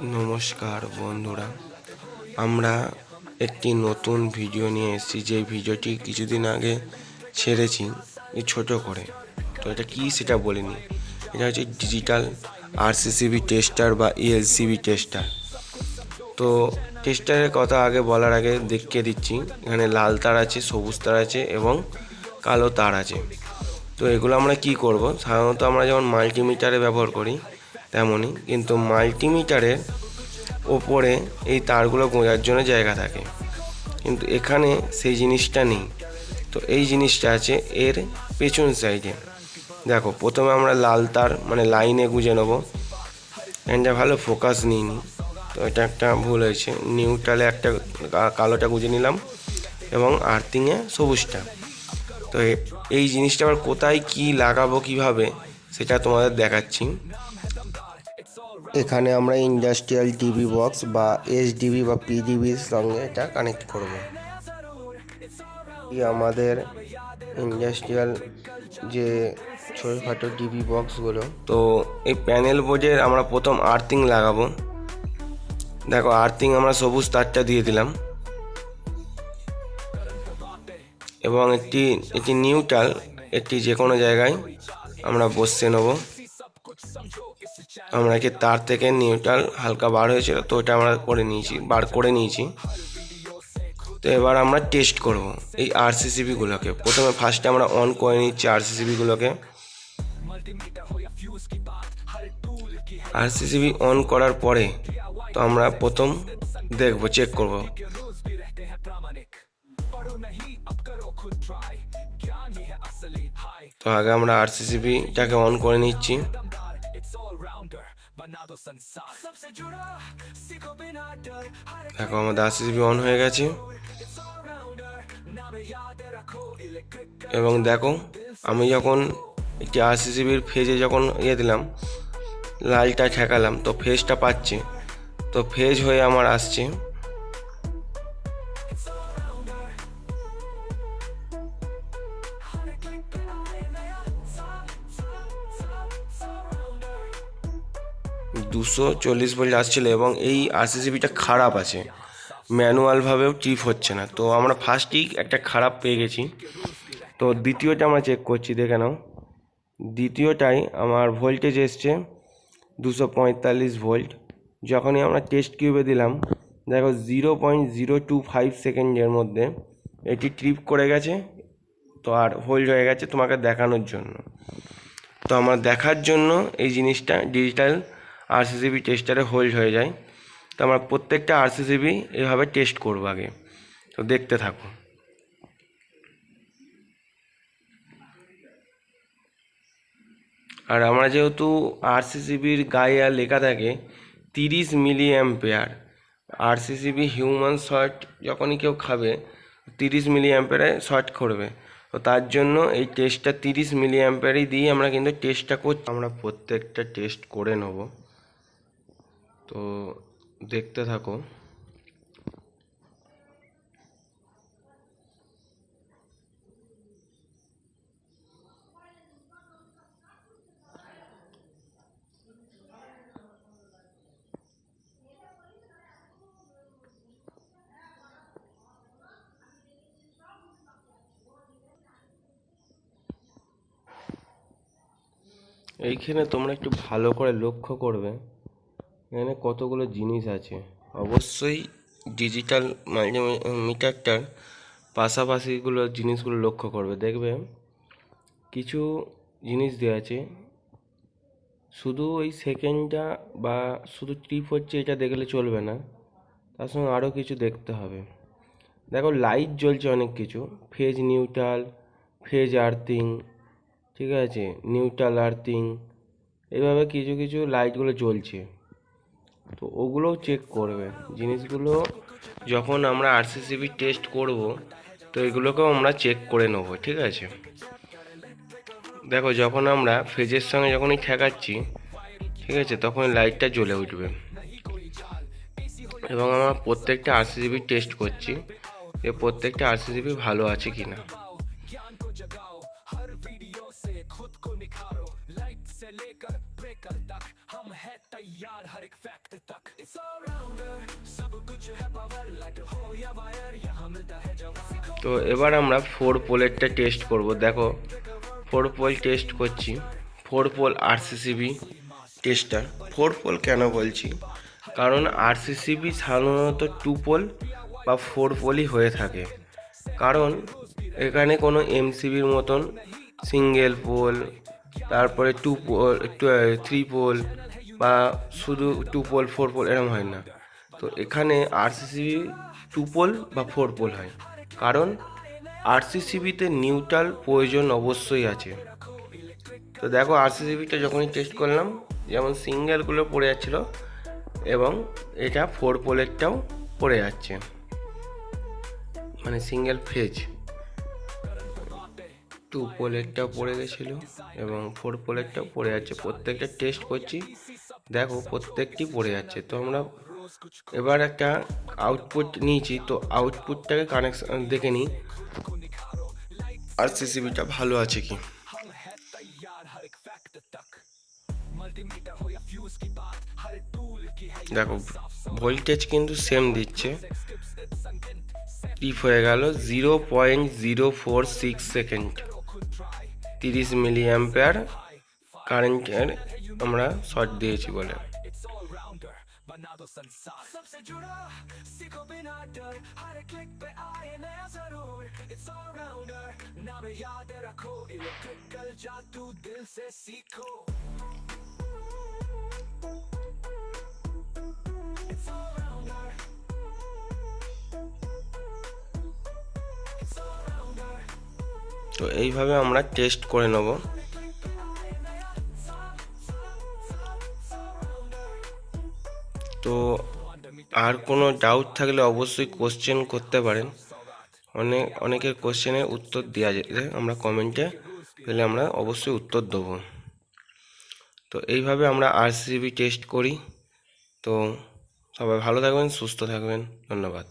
নমস্কার বন্ধুরা, আমরা একটি নতুন ভিডিও নিয়ে এসেছি, যে ভিডিওটি কিছুদিন আগে ছেড়েছি ছোট করে। তো এটা কি সেটা বলিনি। এটা হচ্ছে ডিজিটাল আরসিসিবি টেস্টার বা E ইএলসিবি টেস্টার তো টেস্টারের কথা আগে বলার আগে দেখিয়ে দিচ্ছি, এখানে লাল তার আছে, সবুজ তার আছে এবং কালো তার আছে। তো এগুলো আমরা কি করব? সাধারণত আমরা যেমন মাল্টিমিটারে ব্যবহার করি তেমনই, কিন্তু মাল্টিমিটারের ওপরে এই তারগুলো গোঁজার জন্য জায়গা থাকে। কিন্তু এখানে সেই জিনিসটা নেই। তো এই জিনিসটা আছে এর পেছন সাইডে দেখো, প্রথমে আমরা লাল তার মানে লাইনে গুঁজে নেব। এটা ভালো ফোকাস নিইনি। তো এটা একটা ভুল হয়েছে। নিউট্রালে একটা কালোটা গুঁজে নিলাম এবং আর্থিংয়ে সবুজটা। তো এই জিনিসটা আবার কোথায় কি লাগাবো, কীভাবে, সেটা তোমাদের দেখাচ্ছি। এখানে আমরা ইন্ডাস্ট্রিয়াল ডিবি বক্স বা এসডিবি বা পিডিবির সঙ্গে এটা কানেক্ট করব। আমাদের ইন্ডাস্ট্রিয়াল যে ছোটোখাটো টিভি বক্সগুলো তো এই প্যানেল বোর্ডের আমরা প্রথম আর্থিং লাগাবো। দেখো আর্থিং আমরা সবুজ তারটা দিয়ে দিলাম। এবং একটি একটি নিউট্রাল একটি যে কোনো জায়গায় আমরা বসিয়ে নেব। আমরা কি তার থেকে নিউট্রাল হালকা বার হয়েছিল? তো ওটা আমরা করে নিয়েছি, বার করে নিয়েছি। তো এবার আমরা টেস্ট করব এই আরসিসিবিগুলোকে প্রথমে ফার্স্টে আমরা অন করে নিচ্ছি আরসিসিবিগুলোকে আরসিসিবি অন করার পরে তো আমরা প্রথম দেখব চেক করব। তো আগে আমরা আরসিসিবিটাকে অন করে নিচ্ছি। দেখো, আমাদের আরসিসিবি অন হয়ে গেছে। এবং দেখো, আমি যখন একটি আরসিসিবির ফেজে যখন ইয়ে দিলাম, লালটা ঠেকালাম, তো ফেজটা পাচ্ছে। তো ফেজ হয়ে আমার আসছে। দুশো চল্লিশ ভোল্ট আসছিল এবং এই আরসিসিবিটা খারাপ আছে। ম্যানুয়ালভাবেও টিপ হচ্ছে না। তো আমরা ফার্স্টেই একটা খারাপ পেয়ে গেছি। তো দ্বিতীয়টা আমরা চেক করছি, দেখে নাও। দ্বিতীয়টাই আমার ভোল্টেজ এসছে দুশো পঁয়তাল্লিশ ভোল্ট যখনই আমরা টেস্ট কিউবে দিলাম, দেখো zero point zero two five সেকেন্ডের মধ্যে এটি ট্রিপ করে গেছে, তো আর হোল্ড হয়ে গেছে তোমাকে দেখানোর জন্য। তো আমার দেখার জন্য এই জিনিসটা ডিজিটাল আরসিসিবি টেস্টারে হোল্ড হয়ে যায়। তো আমরা প্রত্যেকটা আরসিসিবি এভাবে টেস্ট করব আগে। তো দেখতে থাকো আর আমরা যেহেতু আরসিসিবির গায়ে আর লেখা থাকে, তিরিশ milli ampere RCCB human short যখনই কেউ খাবে, তিরিশ মিলি অ্যাম্পেয়ারে শর্ট করবে। তো তার জন্য এই টেস্টটা তিরিশ মিলি অ্যাম্পেয়ারই দিয়ে আমরা কিন্তু টেস্টটা করছি। আমরা প্রত্যেকটা টেস্ট করে নেব। তো দেখতে থাকো। এইখানে তোমরা একটু ভালো করে লক্ষ্য করবে। এখানে কতগুলো জিনিস আছে? অবশ্যই ডিজিটাল মিটারটার পাশাপাশিগুলো জিনিসগুলো লক্ষ্য করবে। দেখবে কিছু জিনিস দেওয়া আছে। শুধু ওই সেকেন্ডটা বা শুধু ট্রিপ হচ্ছে এটা দেখলে চলবে না। তার সঙ্গে আরও কিছু দেখতে হবে। দেখো লাইট জ্বলছে অনেক কিছু। ফেজ নিউট্রাল ফেজ আর্থিং ঠিক আছে? নিউট্রাল আর্থিং এভাবে কিছু কিছু লাইটগুলো জ্বলছে। তো ওগুলোও চেক করবে। জিনিসগুলো যখন আমরা আরসিসিবি টেস্ট করব, তো এগুলোকেও আমরা চেক করে নেব, ঠিক আছে? দেখো, যখন আমরা ফেজের সঙ্গে যখনই ঠেকাচ্ছি, ঠিক আছে তখন লাইটটা জ্বলে উঠবে। এবং আমরা প্রত্যেকটা আরসিসিবি টেস্ট করছি যে প্রত্যেকটা আরসিসিবি ভালো আছে কি না তো এবার আমরা ফোর পোলেরটা টেস্ট করব। দেখো ফোর পোল টেস্ট করছি। Four pole RCCB tester four pole কেন বলছি? কারণ আরসিসিবি সাধারণত টু পোল বা ফোর পোলই হয়ে থাকে। কারণ এখানে কোনো এমসিবির মতন সিঙ্গেল পোল তারপরে টু পোল থ্রি পোল বা শুধু টু পোল ফোর পোল এরকম হয় না। তো এখানে আরসিসিবি টু পোল বা ফোর পোল হয়। কারণ আরসিসিবিতে নিউট্রাল প্রয়োজন অবশ্যই আছে। তো দেখো আরসিসিবিটা যখনই টেস্ট করলাম, যেমন সিঙ্গেলগুলো পড়ে যাচ্ছিল এবং এটা ফোর পোলেরটাও পড়ে যাচ্ছে। মানে সিঙ্গেল ফেজ টু পোলেরটাও পড়ে গেছিল এবং ফোর পোলেরটাও পড়ে যাচ্ছে। প্রত্যেকটা টেস্ট করছি দেখো, প্রত্যেকটি পড়ে যাচ্ছে। তো আমরা এবার একটা আউটপুট নিয়েছি, তো আউটপুটটাকে কানেকশন দেখে নিই। আর সিসিবিটা ভালো আছে কি? দেখো ভোল্টেজ কিন্তু সেম দিচ্ছে। টিপ হয়ে গেল zero point zero four six second তিরিশ মিলি অ্যাম্পেয়ার কারেন্টের আমরা শর্ট দিয়েছি বলে তো এইভাবে আমরা টেস্ট করে নেবো তো আর কোনো ডাউট থাকলে অবশ্যই কোশ্চেন করতে পারেন। অনেক অনেকের কোশ্চেনের উত্তর দেওয়া যেতে আমরা কমেন্টে পেলে আমরা অবশ্যই উত্তর দেবো। তো এইভাবে আমরা আরসিবি টেস্ট করি। তো সবাই ভালো থাকবেন, সুস্থ থাকবেন। ধন্যবাদ।